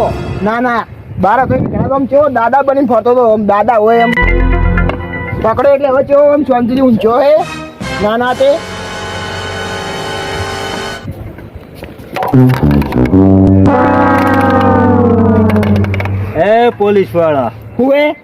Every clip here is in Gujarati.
હતો ના ના. બાર હતો આમ કેવો દાદા બનીને ફરતો હતો. આમ દાદા હોય એમ. પકડો એટલે હવે કેવો આમ શાંતિથી ઊંચો હે. ના ના તે. એ પોલીસવાળા હું એ?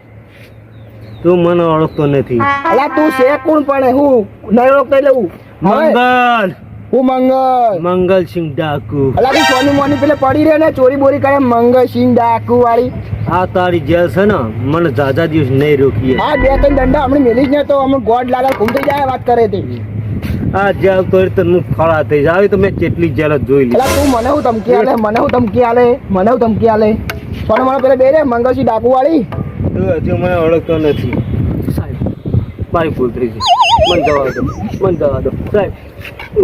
તું મને ઓળખતો નથી. અલા તું છે કોણ પડે હું નહીં ઓળખતો એટલે હું મંગલ હું મંગલ. મંગલ સિંહ ડાકુ. અલા તું સોની મોની પેલે પડી રહે ને ચોરી બોરી કરે મંગલ સિંહ ડાકુ વાળી આ તારી જેલ છે ને મને જાજા દિવસ નહીં રોકીએ. હા બે ત્રણ દંડા હમણાં મેલી જ ને તો અમે ગોડ લાલા ઘૂમ થઈ જાય વાત કરે તે. આ જેલ તો હું ફળા થઈ જાય તો મેં કેટલી જેલ જ જોઈ અલા તું મને હું ધમકી આલે મને હું ધમકી આલે મને હું ધમકી આલે. પણ મને પેલે બે રે મંગલસિંહ ડાકુ વાળી તું હજુ મને ઓળખતો નથી. સાહેબ મારી ભૂલ થઈ છે મને જવા દો મને જવા દો. સાહેબ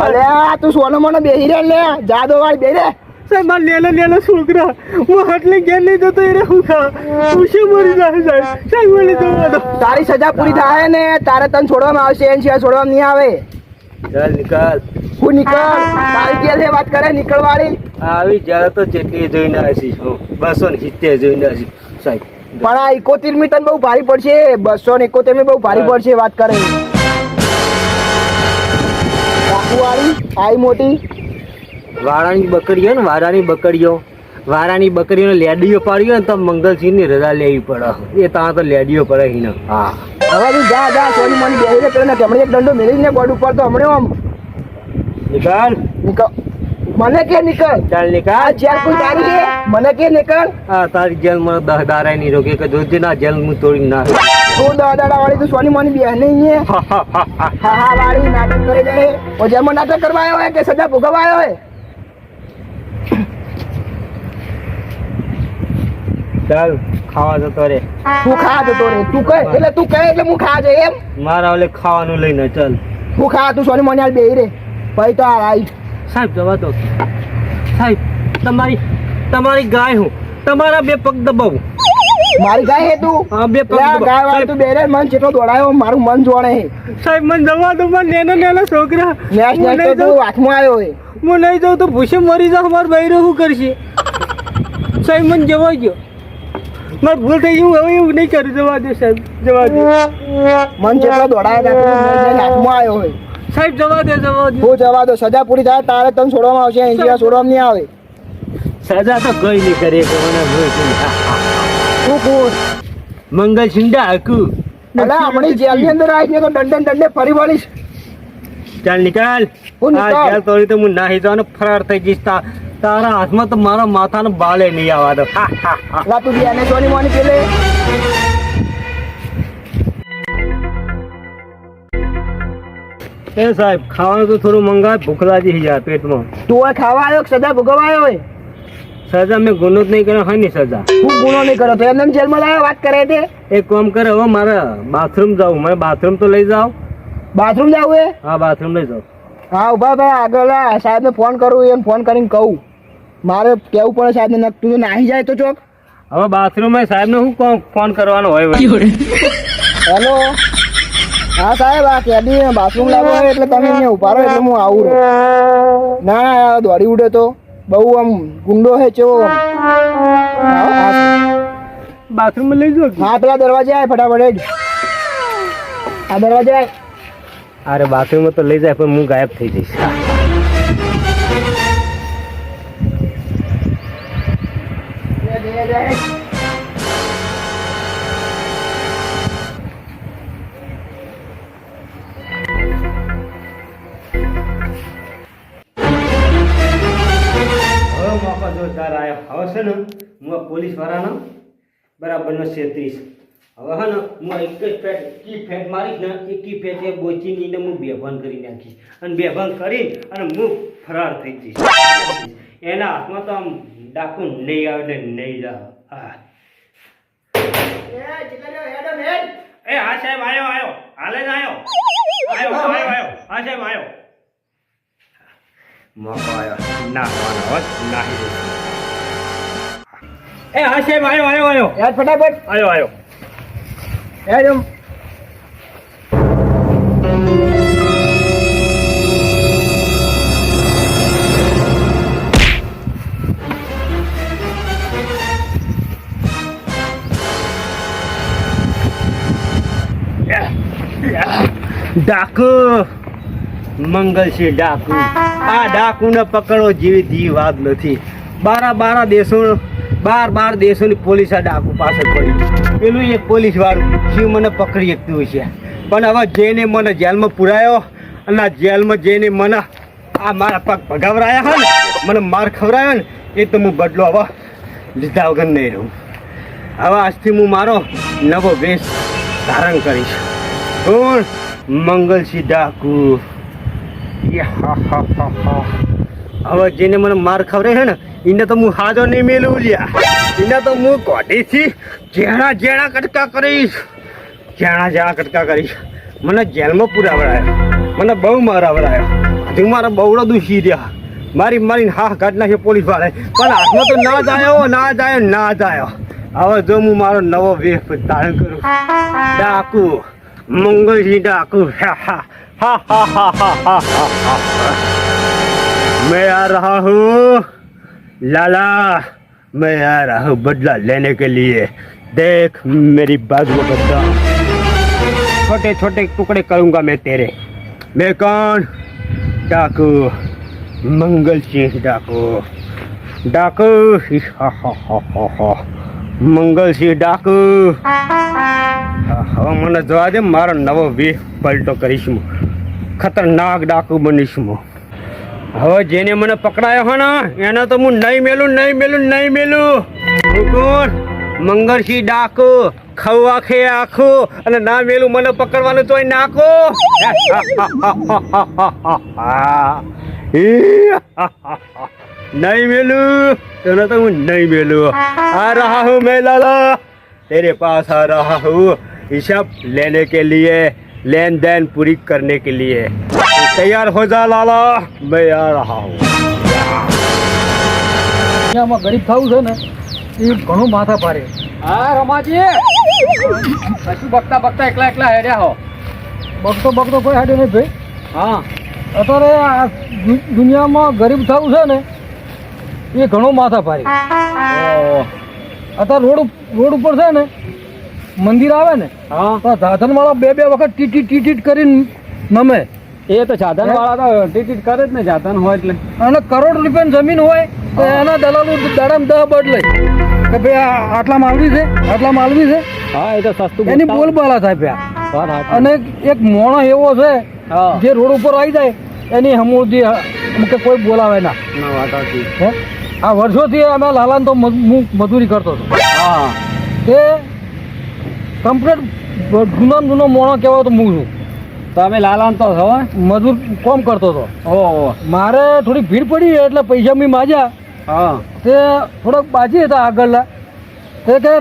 અલે તું સોનો મને બેહી રે લે જાદો વાળી બે રે. સાહેબ મારા લેલા લેલા છોકરા હું હાટલે ઘેર નહીં જતો એ હું ખા હું શું મરી જાય સાહેબ? સાહેબ મને જવા તારી સજા પૂરી થાય ને તારે તને છોડવામાં આવશે એન સિવાય છોડવામાં નહીં આવે. ચાલ નિકાલ હું નિકાલ તારી જેલ વાત કરે નીકળવાળી. આવી જ્યારે તો જેટલી જોઈને આવીશ હું બસો ને સિત્તેર જોઈને આવીશ સાહેબ. પણ આ ઇકોતેર મી તને બહુ ભારી પડશે બસો ને એકોતેર મી બહુ ભારી પડશે વાત કરે. ડાકુ વાળી આઈ મોટી. વારાની બકરીઓ ને વારાની બકરીઓ. વારાની બકરીઓને લેડીઓ પાડ્યો ને તો મંગલસિંહની રજા લેવી પડે. એ ત્યાં તો લેડીઓ પડે હિને. હા. હવે તું જા જા સોની મોની બેહી રે ને હમણાં એક દંડો મેળવીને બોર્ડ ઉપર તો હમણાં આમ. નિકાલ. નિકાલ. મને કે નીકળ ચાલ નિકાલ. જેલ કોઈ તારી દે મને કે નીકળ હા તારી જેલ મને દહ દારાય નહીં રોકે કે જોજે ના જેલ હું તોડી ના તું દાદા વાળી તું સોની મોની બેહ નહીં હા. હા વાળી નાટક કરી દે. ઓ જેમાં નાટક કરવા આવ્યો હોય કે સજા ભોગવવા આવ્યો હોય ચાલ ખાવા જતો રે. તું ખા જતો રે તું કહે એટલે તું કહે એટલે હું ખા જાય એમ. મારા ઓલે ખાવાનું લઈને ચાલ. તું ખા તું સોની મોની બેહી રે. ભાઈ તો આ રાઈટ સાહેબ જવા દો. સાહેબ તમારી તમારી ગાય હું. તમારા બે પગ દબાવું. મારી ગાય હે તું? હા બે પગ. ગાય વાળી તું બેરે મન ચેટલો દોડાયો મારું મન જોણે હે. સાહેબ મન જવા દો મન નેનો નેનો છોકરા. નેસ નેસ તો તું હાથમાં આવ્યો હે. હું નહીં જાઉં તો ભૂસે મરી જાઉં મારા બૈરો શું કરશે? સાહેબ મન જવા ગયો મારે ભૂલ થઈ ગયું હવે એવું નહીં કરું. જવા દે સાહેબ. જવા દે મન ચેટલો દોડાયો હાથમાં આવ્યો હે. સાહેબ જવા દે જવા દે હું જવા દો સજા પૂરી થાય તારે તને છોડવામાં આવશે જેવા છોડવામાં નહીં આવે. સજા તો કઈ નહીં કરે મને ભૂલ મંગલ સિંડા હકુ અલા આપણી જેલની અંદર આવીને તો દંડે દંડે ફરી વળીશ. ચાલ નિકાલ. હું આ જેલ તોડી તો હું નાહી જવાનો ફરાર થઈ જઈશ. તારા હાથમાં તો મારા માથાનો બાલે નહીં આવવા દો. હા તું બી એને જોની મોની પેલે. એ સાહેબ ખાવાનું તો થોડું મંગાય ભૂખ લાગી છે યાર પેટમાં. તું આ ખાવા આવ્યો ભોગવવા આવ્યો હોય? સજા મેં ગુનો જ નહીં કર્યો હોય ને સજા. હું ગુનો નહીં કર્યો તો એમને એમ જેલમાં લાવ્યો વાત કરે તે? એક કામ કરે હવે મારે બાથરૂમ જવું મને બાથરૂમ તો લઈ જાઓ. બાથરૂમ જવું એ? હા બાથરૂમ લઈ જાઓ. હા ઊભા ભાઈ આગળ સાહેબને ફોન કરું એમ ફોન કરીને કહું. મારે કેવું પડે સાહેબને તું નાહી જાય તો ચોક? હવે બાથરૂમ સાહેબ ને હું ફોન કરવાનો હોય હેલો હા સાહેબ આ કેદી બાથરૂમ લાવો એટલે તમે અહીંયા ઊભા રહો એટલે હું આવું ના ના દોડી ઉડે તો. બહુ આમ ગુંડો હે ચેવો બાથરૂમ લઈ જો હા પેલા દરવાજે આય ફટાફટ. આ દરવાજે આય. અરે બાથરૂમ તો લઈ જાય પણ હું ગાયબ થઈ જઈશ. હું આ પોલીસ વાળાનો બરાબરનો છેત્રીસ. હવે હે ને હું એક જ ફેટ કી ફેટ મારીશ ને એ કી ફેટ એ બોચીની ને હું બેભાન કરી નાખીશ. અને બેભાન કરી અને હું ફરાર થઈ જઈશ. એના હાથમાં તો આમ ડાકુ નહીં આવે ને નહીં જાવ હા. એ હા સાહેબ આવ્યો આવ્યો હાલે જ આવ્યો આવ્યો આવ્યો આવ્યો હા સાહેબ આવ્યો મોકો આવ્યો ના દઈશ એ હા સાહેબ આવ્યો આવ્યો આવ્યો યાર ફટાફટ. આવ્યો આવ્યો યાર એમ ડાકુ. મંગલસિંહ ડાકુ. આ ડાકુને પકડો જેવી ધી વાત નથી. બારા બારા દેશો બાર બાર દેશોની પોલીસ આ ડાકુ પાસે પડી. પેલું એક પોલીસ વાળું શિવ મને પકડી શકતું છે. પણ હવે જઈને મને જેલમાં પુરાયો અને આ જેલમાં જઈને મને આ મારા પગ પગાવરાયા હોય ને મને માર ખવડાયો ને, એ તો હું બદલો હવે લીધા વગર નહીં રહું. હવે આજથી હું મારો નવો વેશ ધારણ કરીશ. કોણ? મંગલસિંહ ડાકુ. યાહાહાહાહા. હવે જેને મને માર ખવરે છે ને એને તો હું હાજો નહીં મેલું લ્યા. એને તો હું કોઢીથી જેણા જેણા કટકા કરીશ. જેણા જેણા કટકા કરીશ. મને જેલમાં પુરાવડાયો. મને બહુ મારાવડાયો. હજુ મારા બહુડો દુષી રહ્યા. મારી મારીને હા કાઢ નાખે પોલીસ વાળે પણ હાથમાં તો ના જાયો ના જાયો ના જાયો હવે જો હું મારો નવો વેફ ધારણ કરું. ડાકુ. મંગલજી ડાકુ. હા. હા હા હા હા હા હા હા. मैं आ रहा हूँ लाला मैं आ रहा हूँ बदला लेने के लिए देख मेरी बाजू में बदला छोटे छोटे टुकड़े करूंगा मैं तेरे मैं कौन डाकू मंगल सिंह डाकू डाकू हा हा हा हा हा મંગલ સિંહ ડાકુ હા, હવે મને જોવા દે મારો નવો વી પલટો કરીશ હું ખતરનાક ડાકુ બનીશ હું હવે જેને મને પકડાયો હોય ને એને તો હું નહીં મેલું નહીં મેલું નહીં મેલું હું કોણ મંગળસિંહ ડાકુ ખવા ખે આખો અને ના મેલું મને પકડવાનું તોય નાખો નહીં મેલું તને તો હું નહીં મેલું आ रहा हूँ मैं लाला तेरे पास आ रहा हूँ हिसाब लेने के लिए लेन देन पूरी करने के लिए तैयार हो जा लाला मैं आ रहा हूँ દુનિયામાં ગરીબ થવું છે ને એ ઘણું માથા ભારે હા રમાજી કશું બકતા બકતા એકલા એકલા હેડ્યા હો બગતો બગતો કોઈ હાડે નહીં ભાઈ હા અત્યારે આ દુ- દુનિયામાં ગરીબ થવું છે ને એ ઘણું માથા ભારે અત્યારે રોડ ઉપ- રોડ ઉપર છે ને મંદિર આવે ને હા તો સાધન વાળા બે બે વખત ટીટી ટીટીટ કરીને નમે એ તો સાધન વાળા તો ટિકિટ કરે જ ને સાધન હોય એટલે. અને કરોડ રૂપિયાની જમીન હોય તો એના દલાલો દડામ દહ બદલે કે ભાઈ આટલા માલવી છે આટલા માલવી છે. હા એ તો સસ્તું એની. બોલબાલા થાય પ્યા અને એક મોણો એવો છે જે રોડ ઉપર આવી જાય એની હમુદી કે કોઈ બોલાવે ના. આ વર્ષોથી અમે લાલાન તો મજ- મજૂરી કરતો હતો. હા. તે કમ્પ્લેટ જૂનામાં જૂનો મોણો કહેવાય તો મૂકું છું. તમે લાલાન તો છો મજૂર કોમ કરતો હતો. ઓહો મારે થોડી ભીડ પડી એટલે પૈસા મેં માજ્યા. હા. તે થોડાક બાજી હતા આગળના. તે કે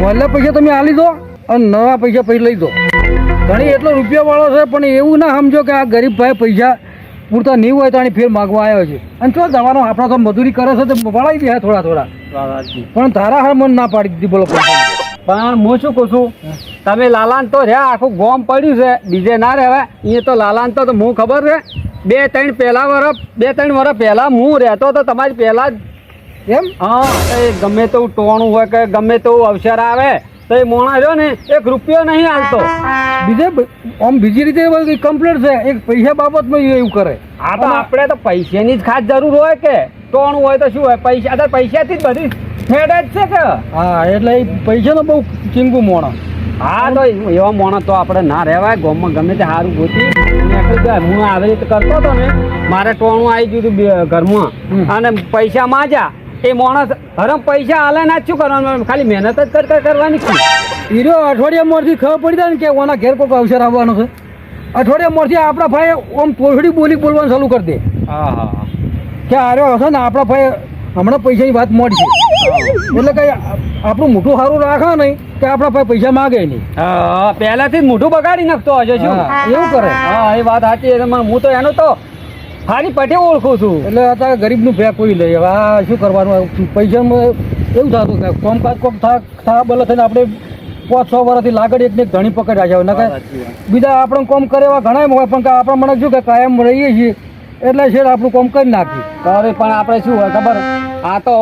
મળ્યા પૈસા તમે આલી દો અને નવા પૈસા પછી લઈ દો. ઘણી એટલો રૂપિયા વાળો છે પણ એવું ના સમજો કે આ ગરીબ ભાઈ પૈસા પૂરતા નહીં હોય તો આની ફેર માગવા આવ્યો છે. અને ચો દવાનો આપણા તો મજૂરી કરે છે તો વળાવી દે થોડા થોડા. પણ તારા હાર મન ના પાડી દીધી બોલો. પણ હું શું કહું છું? તમે લાલાન તો રહ્યા આખું ગોમ પડ્યું છે બીજે ના રહેવાય એ તો લાલાન તો હું ખબર છે. બે ત્રણ પહેલાં વર્ષ બે ત્રણ વર્ષ પહેલાં હું રહેતો તો તમારી પહેલાં જ. એમ? હા એ ગમે તેવું ટોણું હોય કે ગમે તેવું અવસર આવે તો એ મોણા રહ્યો ને એક રૂપિયો નહીં હાલતો. બીજે આમ બીજી રીતે કમ્પ્લેટ છે એક પૈસા બાબતમાં એવું કરે. આ તો આપણે તો પૈસાની જ ખાસ જરૂર હોય કે ટોણું હોય તો શું હોય? પૈસા તો પૈસાથી જ બધી ફેડ જ છે કે? હા એટલે પૈસાનો બહુ ચીંગું મોણો. હા તો એવા મોણસ તો આપણે ના રહેવાય. ગામમાં ગમે તે સારું ગોતી. હું આવી રીતે કરતો હતો ને મારે ટોણું આવી ગયું હતું ઘરમાં. અને પૈસા માજા એ માણસ હરમ પૈસા હાલે ના શું કરવાનું? ખાલી મહેનત જ કર કર કરવાની છે. હીરો અઠવાડિયા મોરથી ખબર પડી જાય ને કે ઓના ઘેર કોઈક અવસર આવવાનો છે. અઠવાડિયા મોરથી આપણા ભાઈ ઓમ તોછડી બોલી બોલવાનું ચાલુ કરી દે. હા હા કે આર્યો હશે ને આપણા ભાઈ હમણાં પૈસાની વાત મોડી છે. એટલે કઈ આપણું મોટું સારું રાખો નહીં કે આપણા પાસે પૈસા માગે નહીં. હા પહેલાથી જ મોઢું બગાડી નાખતો હશે શું? એવું કરે. હા એ વાત સાચી છે. હું તો એનો તો હારી પટે ઓળખું છું. એટલે અત્યારે ગરીબનું ભે કોઈ લે હવે આ શું કરવાનું? પૈસામાં એવું થતું કે કોમકાજ કોમ થા થા બલે થઈને આપણે પાંચ છ વર્ષથી લાગડ એક ને એક ધણી પકડ્યા છે. નકર બીજા આપણે કોમ કરે એવા ઘણા હોય પણ આપણે મને શું કે કાયમ રહીએ છીએ. એટલે છે આપણું કોમ કરી નાખ્યું અરે પણ આપણે શું હોય ખબર? આ તો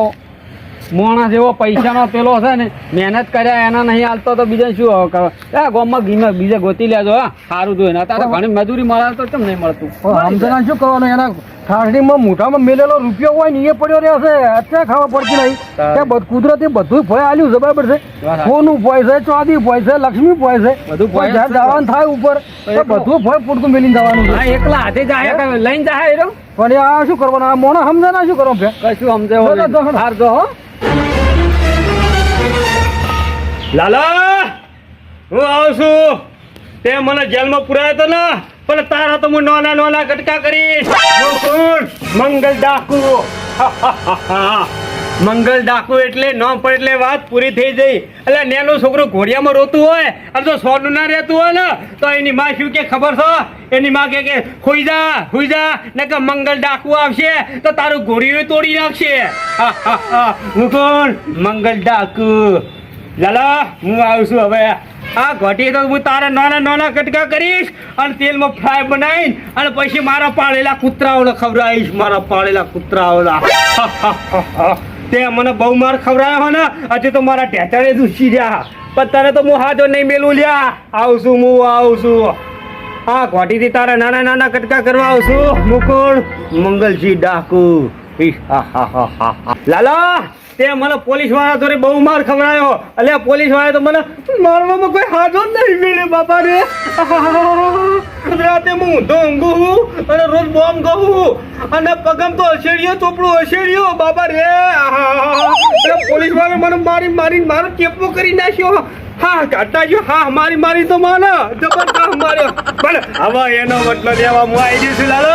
માણસ જેવો પૈસાનો પેલો છે ને મહેનત કર્યા એના નહીં હાલતો તો બીજા શું કરો? એ ગામમાં ઘીમે બીજે ગોતી લેજો હા સારું જોઈને. અત્યારે ઘણી મજૂરી મળે તો કેમ નહીં મળતું? આમદના શું કરવાનું? એના ઠાઠડીમાં મોઢામાં મેલેલો રૂપિયો હોય ને એ પડ્યો રહેશે અત્યારે ખાવા પડતી નહીં. ત્યાં કુદરતી બધું ફોય આલ્યું છે બરાબર છે. સોનું ભય છે ચોદી ફોય છે લક્ષ્મી ફોય છે. બધું ફોય જવાનું થાય ઉપર. બધું ફોય પૂરતું મેલીને જવાનું એકલા હાથે જાય લઈને જાય એ રહ્યો? પણ આ શું કરવાનું? આ મોણા સમજે ના શું કરવાનું છે કશું સમજે. હાર જો હો. લાલા હું આવું છું. તે મને જેલમાં પુરાયો હતો ને પણ તારા તો હું નાના નાના ગટકા કરીશ. હું હા હા ડાકુ મંગલ ડાકુ એટલે ન પડે એટલે વાત પૂરી થઈ જઈ. એટલે નેનું છોકરો ઘોડિયામાં રોતું હોય અને જો સોનું ના રહેતું હોય ને તો એની માં શું કે ખબર છે? એની માં કે કે ખોઈ જા ખોઈ જા ને કે મંગલ ડાકુ આવશે તો તારું ઘોડિયું તોડી નાખશે. હા, કોણ? મંગલ ડાકુ. લાલા હું આવું હવે. આ ઘટી તો હું તારા નાના નાના કટકા કરીશ અને તેલમાં ફ્રાય બનાવીને અને પછી મારા પાળેલા કૂતરાઓને ખવડાવીશ મારા પાળેલા કૂતરાઓના. તે મને બહુ માર ખવડાયો ને હજી તો મારા ઢેચાડે દૂસી રહ્યા. પણ તને તો હું હાજો નહીં મેલું લ્યા. આવશું હું આવશું. હા ઘોટીથી તારા નાના નાના કટકા કરવા આવશું. મુકુળ મંગલજી ડાકુ. હા, હા, હા, હા. લાલા! તે મને પોલીસવાળા તો બહુ માર ખવડાયો. અલ્યા પોલીસવાળા તો મને મારવામાં કોઈ હાજો નહીં મળે બાપા રે રાતે હું ઊંધો ઊંઘું છું અને રોજ બોમ્બ કહું અને પગમ તો હસેડ્યો ચોપડું હસેડ્યો બાપા રે. પોલીસવાળા મને મારી મારી મારો ચેપો કરી નાખ્યો. હા ગયો હા મારી મારી તો માને. જબરદસ્ત માર્યો પણ હવે એનો બદલો લેવા હું આવી જઈશ લાલો.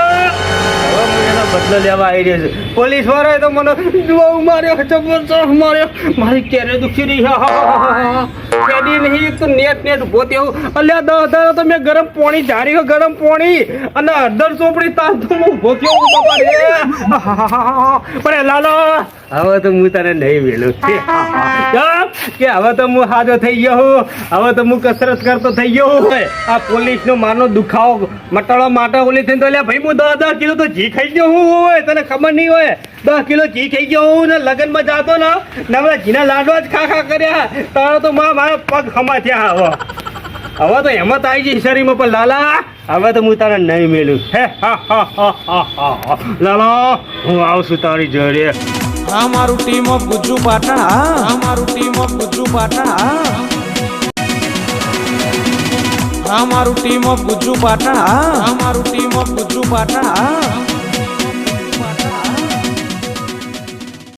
હવે એનો બદલો લેવા આવી રહ્યો છું. પોલીસ વાળાએ તો મને જોવા માર્યો જબરદસ્ત માર્યો. મારી કેરે દુખી રહી હા, હા, હા, હા. નહીં, તું નેટ નેટ ઊભો તેવું અલ્યા દસ હજાર તો મેં ગરમ પાણી ઝાર્યો ગરમ પાણી. અને અડધર ચોપડી તાર તો હું ઊભો થયો. પણ લાલા. હવે તો હું તને નહીં વેલું. કે હવે તો હું હાજો થઈ ગયો હું. હવે તો હું કસરત કરતો થઈ ગયો હું. આ પોલીસ નો માનો દુખાવો, મટાડવા માટે ઓલી થઈને તો અલ્યા, ભાઈ, હું દસ દસ કીધું તો જી ખાઈ ગયો હું હોય તને ખબર નહીં હોય. દસ કિલો ઘી ખાઈ ગયો હું ને લગ્નમાં જાતો ને, નવરા ઘીના લાડવા જ ખા ખા કર્યા. તારો તો માં મારા પગ ખમા થયા હવે. હવે તો હેમત આવી ગઈ શરીરમાં પણ લાલા. હવે તો હું તારે નહીં મેલું. હે. લાલા, હું આવશું તારી જોડે. આ મારું ટીમ ઓફ ગુજ્જુ પાટણ આ ટીમ ઓફ ગુજ્જુ પાટણ આ મારું ટીમ ઓફ ગુજ્જુ પાટણ આ ટીમ ઓફ ગુજ્જુ પાટણ